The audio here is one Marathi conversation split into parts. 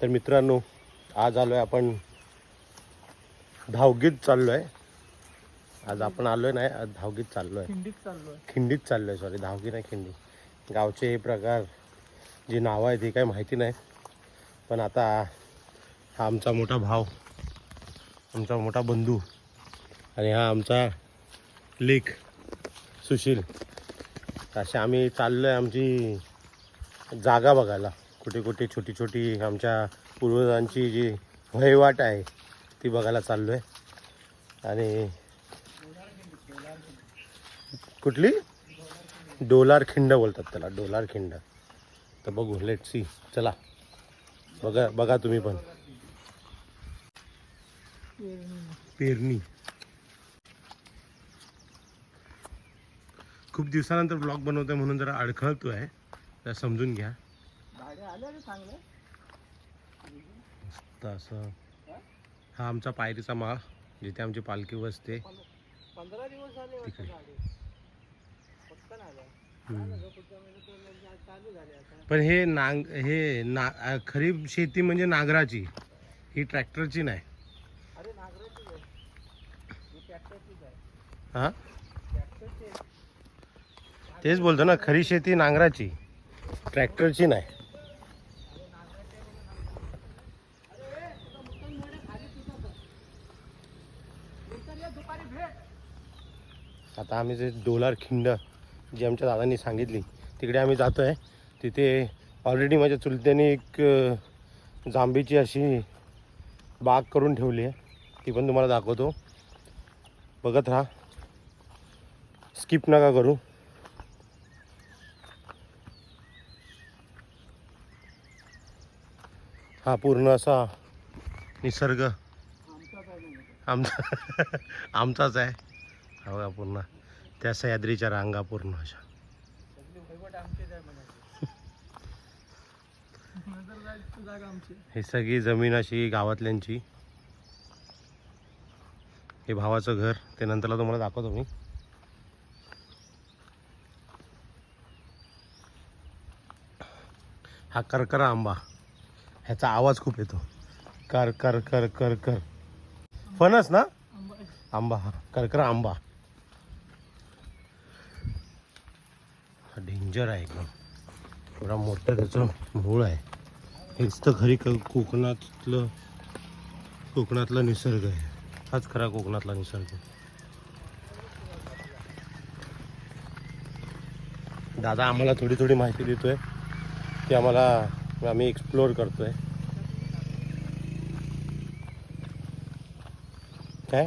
तर मित्रांनो आज आलोय आपण धावगीत चाललोय. आज आपण आलोय नाही आज धावगीत चाललोय. खिंडीत चाललोय. खिंडीत चाललोय सॉरी धावगी नाही खिंडी. गावचे हे प्रकार जी नावं आहेत ती काही माहिती नाही. पण आता हा आमचा मोठा भाव आमचा मोठा बंधू आणि हा आमचा लेख सुशील. असे आम्ही चाललो आहे आमची जागा बघायला. कुठे कुठे छोटी छोटी आमच्या पूर्वजांची जी वहिवाट आहे ती बघायला चाललो आहे आणि कुठली? डोलार खिंड बोलतात त्याला डोलार खिंड. तर बघू लेट सी चला. बघा बघा तुम्ही पण. पेरणी. खूप दिवसानंतर ब्लॉग बनवतोय म्हणून जरा अडखळतोय. तर समजून घ्या. असं. हा आमचा पायरीचा माळ जिथे आमची पालखी बसते. पण हे नांग हे ना खरीप शेती म्हणजे नांगराची. ही ट्रॅक्टरची नाही. आहे. ही ट्रॅक्टरचीच आहे हा ट्रॅक्टरची आहे. तेच बोलतो ना खरी शेती नांगराची. ट्रॅक्टरची नाही. आता आम्ही जे डोलार खिंड जी आमच्या दादांनी सांगितली तिकडे आम्ही जातो आहे तिथे ऑलरेडी माझ्या चुलत्याने एक जांभीची अशी बाग करून ठेवली आहे. ती पण तुम्हाला दाखवतो. बघत राहा. स्किप नका करू. हा पूर्ण असा निसर्ग. आमचा आमचाच आहे. हवा पूर्ण. त्या सह्याद्रीच्या रांगा पूर्ण अशा. सगळी ही सगळी जमीन अशी गावातल्यांची. हे भावाचं घर. ते नंतरला तुम्हाला दाखवतो मी. हा करकरा आंबा. ह्याचा आवाज खूप येतो. कर कर कर कर कर. फणस ना? आंबा हा. करकर आंबा. हा डेंजर आहे एकदम. एवढा मोठं त्याचं मूळ आहे. हेच तर खरी क- कोकणातलं कोकणातला निसर्ग आहे. हाच खरा कोकणातला निसर्ग. दादा आम्हाला थोडी थोडी माहिती देतोय. ती आम्हाला आम्ही एक्सप्लोअर करतोय. काय?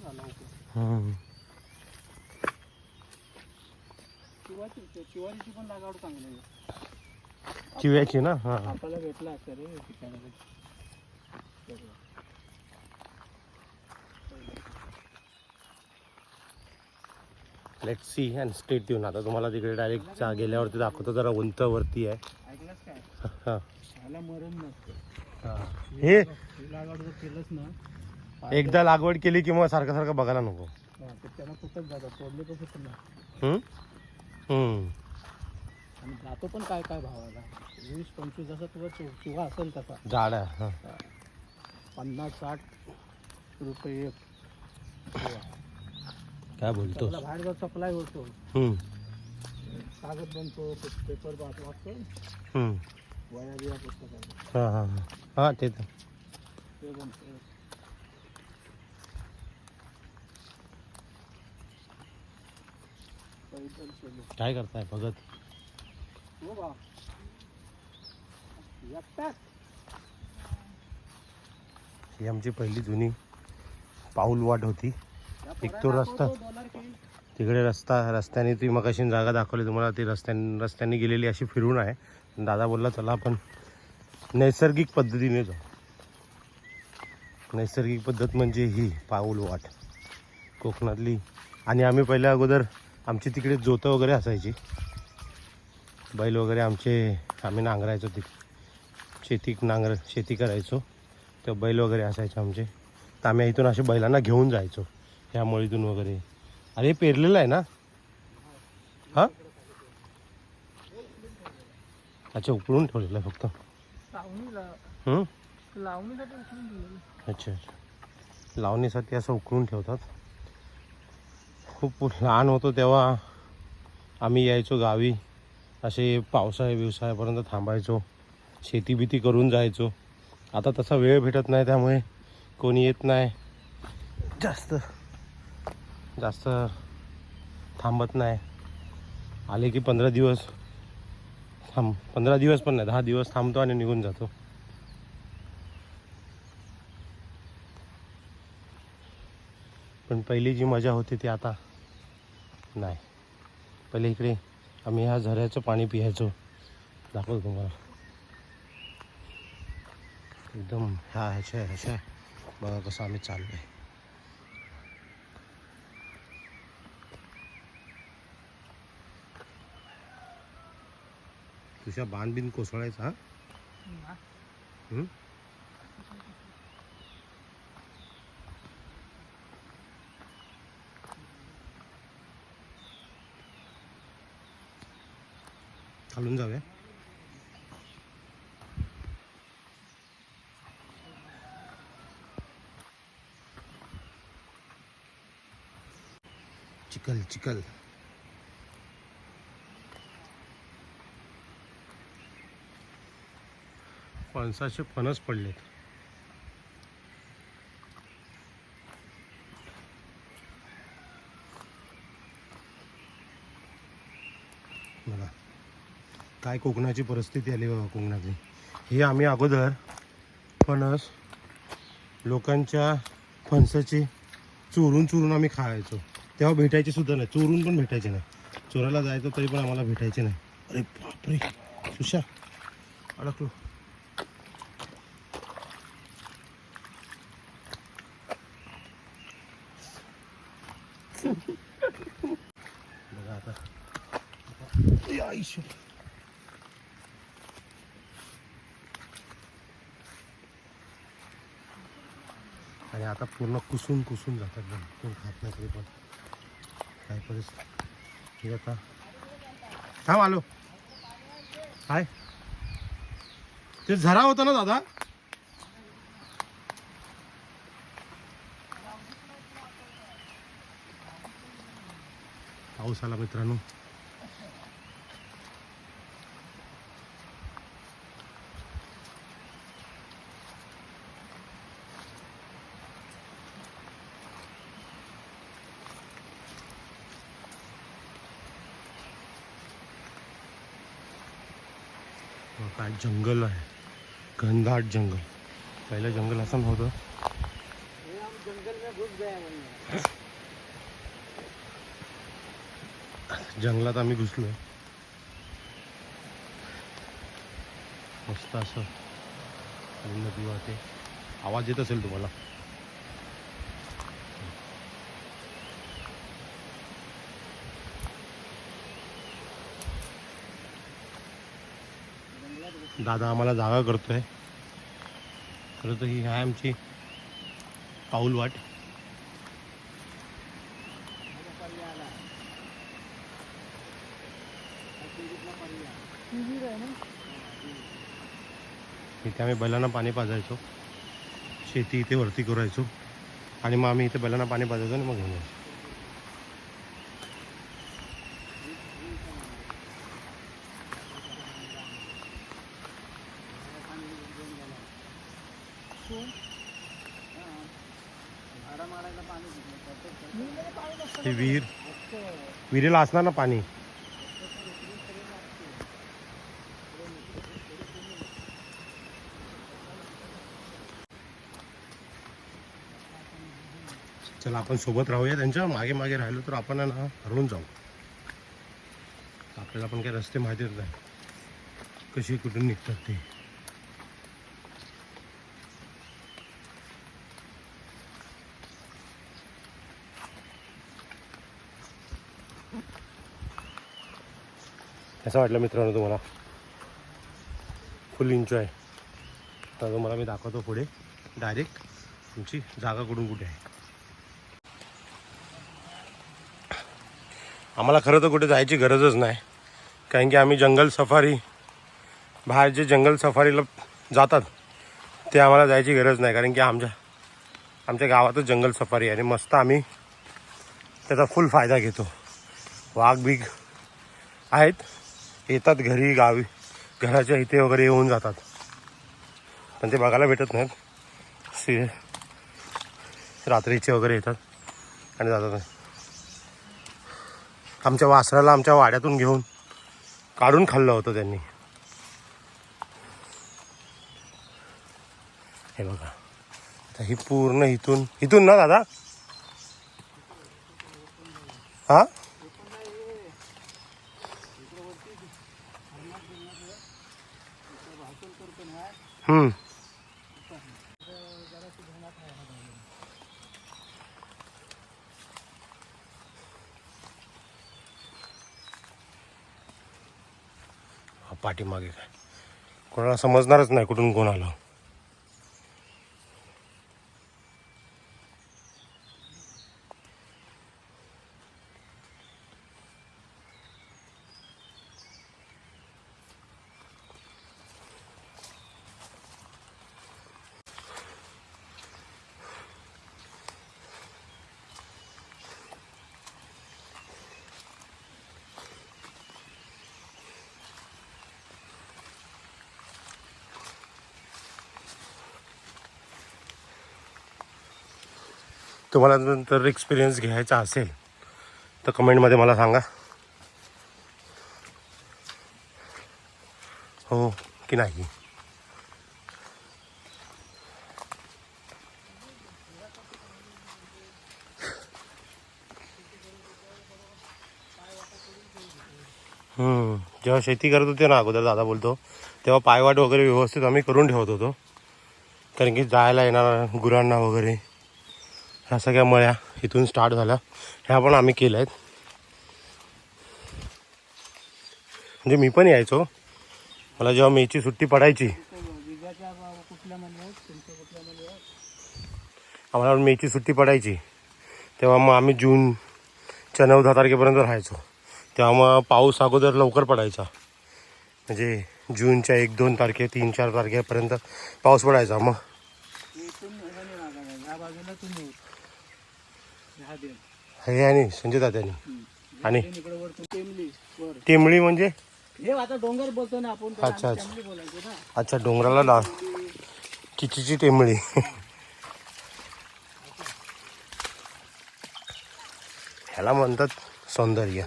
झाला पण चांगली चिव्याची ना? हां. आपल्याला भेटला असतं रे ठिकाणी लेट सी अँड स्टेट देऊन आता तुम्हाला तिकडे डायरेक्ट गेल्यावरती दाखवतो. जरा उंचावरती आहे. हा. हा. एकदा लागवड केली की मग सारखं सारखं बघायला नको. जातो पण काय काय भावाला? वीस पंचवीस जसा तुझा चु- चुगा असेल तसा. झाड हा. पन्नास साठ रुपये एक. काय बोलतो? बाहेर सप्लाय होतो. कागद बनतो पेपर. वया बिया पुस्तकाला हा हा हा. हा ते तर. ते बनतो. काय करताय बघत हो ही आमची पहिली जुनी पाऊल वाट होती. एक तो रस्ता. तिकडे रस्ता रस्त्याने ती मग अशी जागा दाखवली तुम्हाला. ती रस्त्याने रस्त्याने गेलेली अशी फिरून आहे. दादा बोलला चला आपण नैसर्गिक पद्धतीने जाऊ. नैसर्गिक पद्धत म्हणजे ही पाऊल वाट. कोकणातली. आणि आम्ही पहिल्या अगोदर आमची तिकडे जोतं वगैरे असायची. बैल वगैरे आमचे आम्ही नांगरायचो ती. शेती नांगर शेती करायचो. तर बैल वगैरे असायचे आमचे. तर आम्ही इथून असे बैलांना घेऊन जायचो. ह्या मळीतून वगैरे. अरे पेरलेलं आहे ना? हा? अच्छा उकळून ठेवलेलं आहे फक्त. हं? अच्छा अच्छा. लावणीसाठी असं उकळून ठेवतात. खूप लहान होतो तेव्हा आम्ही यायचो गावी. असे पावसाळ्या व्यवसायापर्यंत थांबायचो. शेती बिती करून जायचो. आता तसा वेळ भेटत नाही त्यामुळे कोणी येत नाही. जास्त. जास्त थांबत नाही. आले की पंधरा दिवस थांब पंधरा दिवस पण नाही दहा दिवस थांबतो आणि निघून जातो. पण पहिली जी मजा होती ती आता नाही. पहिले इकडे आम्ही ह्या झऱ्याचं पाणी पियायचो. दाखवतो तुम्हाला. एकदम ह्या ह्याच्या ह्याच्या बघा कसं आम्ही चाललो आहे तुझ्या बाण बिन कोसळायचा हा? हं? खालून जाऊया चिकल चिकल फणसाचे फणस पडलेत. बघा काय कोकणाची परिस्थिती आली बघा कोकणातली. हे आम्ही अगोदर फणस लोकांच्या फणसाची चोरून चोरून आम्ही खायचो. तेव्हा भेटायचे सुद्धा नाही चोरून पण भेटायचे नाही. चोराला जायचं तरी पण आम्हाला भेटायचे नाही. अरे बापरे सुशा अडकलो बघा आता ए, आई शो. आणि आता पूर्ण कुसून कुसून जातात कोण खात नाही तरी पण. काय परिस्थिती? ठीक आता थांब आलो. काय? ते झरा होता ना दादा? पाऊस आला मित्रांनो हो, काय जंगल आहे. घनदाट जंगल. पहिलं जंगल असं नव्हतं. जंगलात आम्ही घुसलो. मस्त असं. नदी वाहते आवाज येत असेल तुम्हाला? दादा आम्हाला जागा करतोय. खरं तर ही आहे आमची पाऊलवाट इथे आम्ही बैलांना पाणी पाजायचो. शेती इथे वरती करायचो. आणि मग आम्ही इथे बैलांना पाणी पाजायचो आणि मग घेऊन यायचो झाडा मारायला पाणी दिलं ही विहीर विहिरीला असणार ना पाणी? चला आपण सोबत राहूया त्यांच्या. मागे मागे राहिलो तर आपण ना हरवून जाऊ. आपल्याला पण काही रस्ते माहितीच नाही. कशी कुठून निघतात ते. कसं वाटलं मित्रांनो तुम्हाला. फुल एन्जॉय तर तुम्हाला मी दाखवतो पुढे. डायरेक्ट तुमची जागा कुठून कुठे आहे. आम्हाला खरं तर कुठे जायची गरजच नाही. कारण की आम्ही जंगल सफारी बाहेर जे जंगल सफारीला जातात ते आम्हाला जायची गरज नाही. कारण की आमच्या आमच्या गावातच जंगल सफारी आहे. आणि मस्त आम्ही त्याचा फुल फायदा घेतो. वाघ बिग आहेत. येतात घरी गावी. घराच्या इथे वगैरे येऊन जातात. पण ते बघायला भेटत नाहीत. सी रात्रीचे वगैरे येतात आणि जातात. आमच्या वासराला आमच्या वाड्यातून घेऊन काढून खाल्लं होतं त्यांनी. हे बघा. आता ही पूर्ण इथून इथून ना दादा? हा? पाठीमागे काय? कोणाला समजणारच नाही कुठून कोण आलं. तुम्हाला नंतर एक्सपिरियन्स घ्यायचा असेल तर कमेंटमध्ये मला सांगा. हो की नाही? जेव्हा शेती करत होते ना अगोदर दादा बोलतो तेव्हा पायवाट वगैरे व्यवस्थित आम्ही करून ठेवत होतो. कारण की जायला येणार गुरांना वगैरे ह्या सगळ्या मळ्या इथून स्टार्ट झाल्या. ह्या पण आम्ही केल्या आहेत म्हणजे मी पण यायचो. मला जेव्हा मेची सुट्टी पडायची आम्हाला मेची सुट्टी पडायची. तेव्हा मग आम्ही जूनच्या नऊ दहा तारखेपर्यंत राहायचो. तेव्हा मग पाऊस अगोदर लवकर पडायचा. म्हणजे जूनच्या एक दोन तारखे तीन चार तारखेपर्यंत पाऊस पडायचा. मग इथून ह्याने लागायला, ह्या बाजूला तुम्ही हे आणि संजय दादानी. आणि टेंबळी म्हणजे? डोंगर बोलतो ना आपण अच्छा, अच्छा. अच्छा डोंगराला ला चिचीची टेंबळी ह्याला म्हणतात सौंदर्य.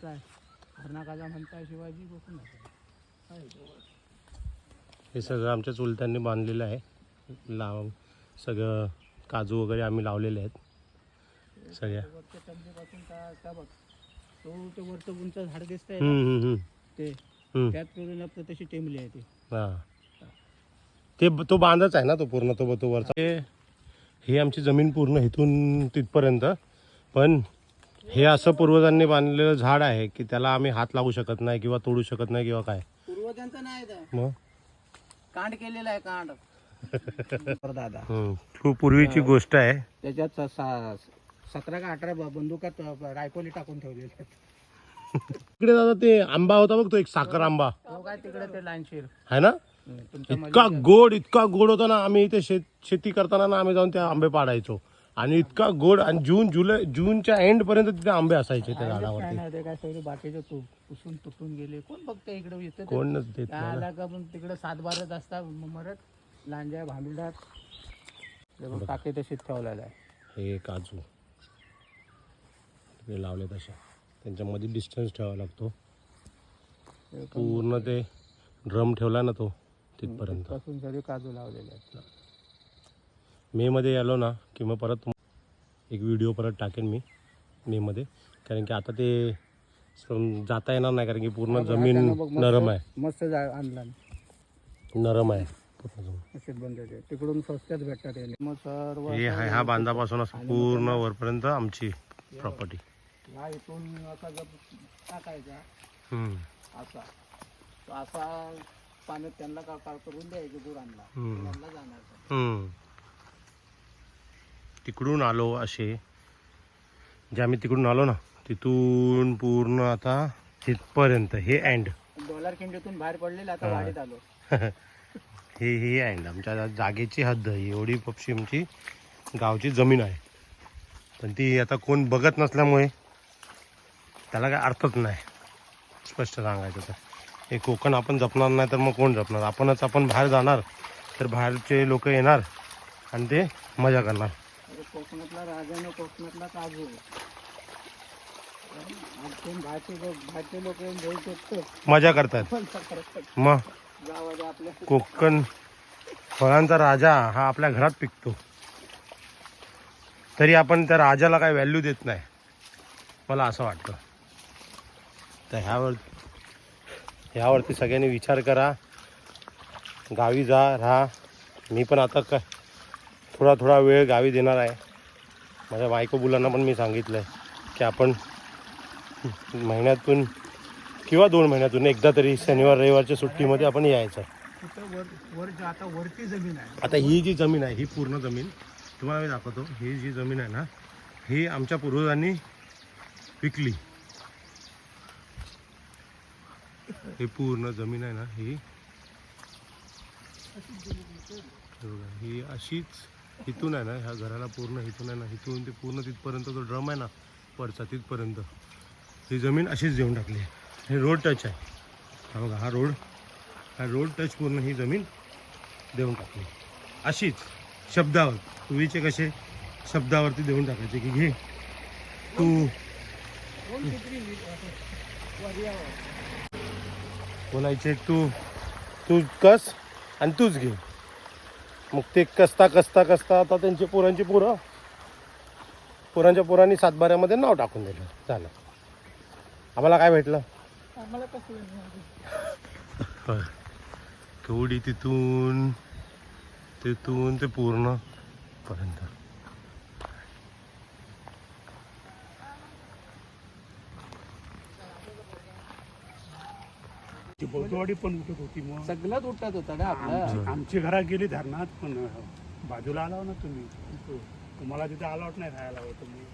चार हरणाकाजा म्हणताय शिवाजी बसून हे सगळं आमच्या चुलत्यांनी बांधलेलं आहे. लाव सगळं काजू वगैरे आम्ही लावलेले आहेत. सगळ्या. वरच्या टंबीपासून का का बघ? तो ते वरचं उंच झाड हम्म, हम्म, ते. त्यात तशी टेमली आहे ती. हा. ते तो बांधच आहे ना तो पूर्ण तो तो वरचा. ही आमची जमीन पूर्ण इथून तिथपर्यंत. पण हे असं पूर्वजांनी बांधलेलं झाड आहे की त्याला आम्ही हात लावू शकत नाही किंवा तोडू शकत नाही किंवा काय? पूर्वजांचं नाही इथं. मग? कांड केलेला आहे कांड. दादा. हम्म. खूप पूर्वीची गोष्ट आहे. त्याच्यात स- सा- सतरा का अठरा ब- बंदुकात अ, रायफली टाकून ठेवलेल्या आहेत. तिकडे दादा ते आंबा होता बघ तो एक साखर आंबा. तो काय तिकडे ते लाईनशीर. आहे ना? तुमच्या इतका गोड इतका गोड होता ना आम्ही इथे शेत शेती करताना ना आम्ही जाऊन त्या आंबे पाडायचो. आणि इतका गोड आणि जून जुलै जूनच्या एंड पर्यंत तिथे आंबे असायचे त्या झाडावरती. काय बाकीचे पुसून तुटून गेले. कोण बघते इकडे? येतं? कोणच देत आला का पण तिकडे सात बारच असतात म- मरत. लांजा भांबिडात टाके तशीच ठेवलेला आहे. हे काजू. ते लावले तशा त्यांच्यामध्ये डिस्टन्स ठेवावा लागतो. पूर्ण ते ड्रम ठेवला ना तो तिथपर्यंत. काजू लावलेले आहेत. मेमध्ये आलो ना की मग परत एक व्हिडिओ परत टाकेन मी मेमध्ये कारण की आता ते जाता येणार नाही कारण की पूर्ण जमीन नरम आहे मस्त जा- आणला नरम आहे पूर्ण जमीन. तिकडून स्वस्तात भेटतात हे. मग सर्व हे आहे हा बांधापासून असं पूर्ण वरपर्यंत आमची प्रॉपर्टी इथून असा जर टाकायचा हम्म. असा तो असा पाण्यात त्यांना करून द्यायचं दूर आणला. त्यांना जाणार. तिकडून आलो असे. जे आम्ही तिकडून आलो ना तिथून पूर्ण आता तिथपर्यंत हे अँड डॉलर खिंडीतून बाहेर पडलेलं आता हा. वाढीत आलो. हे हे अँड आमच्या जागेची हद्द आहे. एवढी पक्षी आमची गावची जमीन आहे. पण ती आता कोण बघत नसल्यामुळे त्याला काय अर्थच नाही. स्पष्ट सांगायचं तर. हे कोकण आपण जपणार नाही तर मग कोण जपणार? आपणच आपण बाहेर जाणार तर बाहेरचे लोक येणार आणि ते मजा करणार. कोकणातला राजानं कोकणातला काजू. लोक येऊन घेऊ शकतो मजा करतात. मग आपल्या कोकण फळांचा राजा हा आपल्या घरात पिकतो. तरी आपण त्या राजाला काय व्हॅल्यू देत नाही. मला असं वाटतं. तर ह्यावर ह्यावरती सगळ्यांनी विचार करा. गावी जा राहा. मी पण आता काय थोडा थोडा वेळ गावी देणार आहे. माझ्या बायको मुलांना पण मी सांगितलं आहे की आपण महिन्यातून किंवा दोन महिन्यातून एकदा तरी शनिवार रविवारच्या सुट्टीमध्ये आपण यायचं आता ही जी जमीन आहे ही पूर्ण जमीन तुम्हाला मी दाखवतो ही जी जमीन आहे ना ही आमच्या पूर्वजांनी विकली. ही पूर्ण जमीन आहे ना ही. ही अशीच इथून आहे ना ह्या घराला पूर्ण इथून आहे ना इथून ते पूर्ण तिथपर्यंत जो ड्रम आहे ना वरचा तिथपर्यंत. ही जमीन अशीच देऊन टाकली आहे. हे रोड टच आहे. हा बघा हा रोड हा रोड टच पूर्ण ही जमीन देऊन टाकली अशीच शब्दावर पूर्वीचे कसे शब्दावरती देऊन टाकायचे की घे तू. बोलायचे तू तू कस आणि तूच घे. मग ते कसता कसता कसता आता त्यांची पोरांची पोरं. पोरांच्या पोरांनी सातबाऱ्यामध्ये नाव टाकून दिलं. झालं. आम्हाला काय भेटलं. केवढी तिथून तिथून ते पूर्ण पर्यंत. ती बोलतवाडी पण उठत होती मग. सगळंच उठत होता ना आपलं. आमची घरात गेली धरणात पण बाजूला आला ना तुम्ही. तुम्हाला तिथे अलाउट नाही राहायला हवं तुम्ही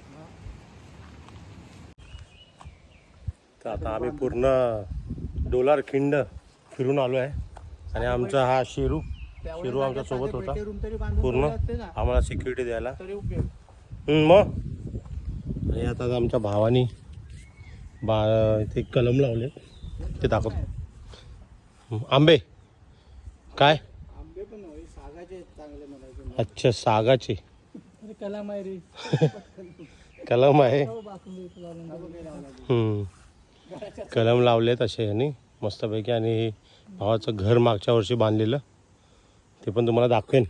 तर आता आम्ही पूर्ण डोलार खिंड फिरून आलो आहे. आणि आमचा हा शेरू शिरू आमच्यासोबत होता. पूर्ण. आम्हाला सिक्युरिटी द्यायला. तरी उपयोग. हम्म, मग? आणि आता आमच्या भावानी बा इथे कलम लावले ते दाखवतो आंबे? काय? आंबे पण सागाचे चांगले म्हणायचे अच्छा सागाचे. अरे कलाम आहे रे. कलम आहे. हो. कलम लावलेत असे यांनी मस्तपैकी. आणि भावाचं घर मागच्या वर्षी बांधलेलं ते पण तुम्हाला दाखवेन.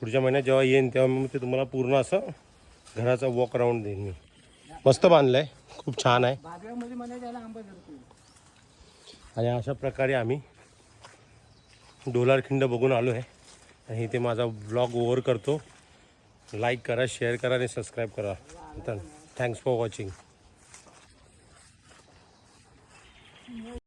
पुढच्या महिन्यात जेव्हा येईन तेव्हा मी ते तुम्हाला पूर्ण असं घराचा वॉक राऊंड देईन मी. मस्त बांधलं आहे खूप छान आहे. आणि अशा प्रकारे आम्ही डोलारखिंड बघून आलो आहे. आणि इथे माझा ब्लॉग ओव्हर करतो. लाईक करा शेअर करा आणि सबस्क्राईब करा. Thanks for watching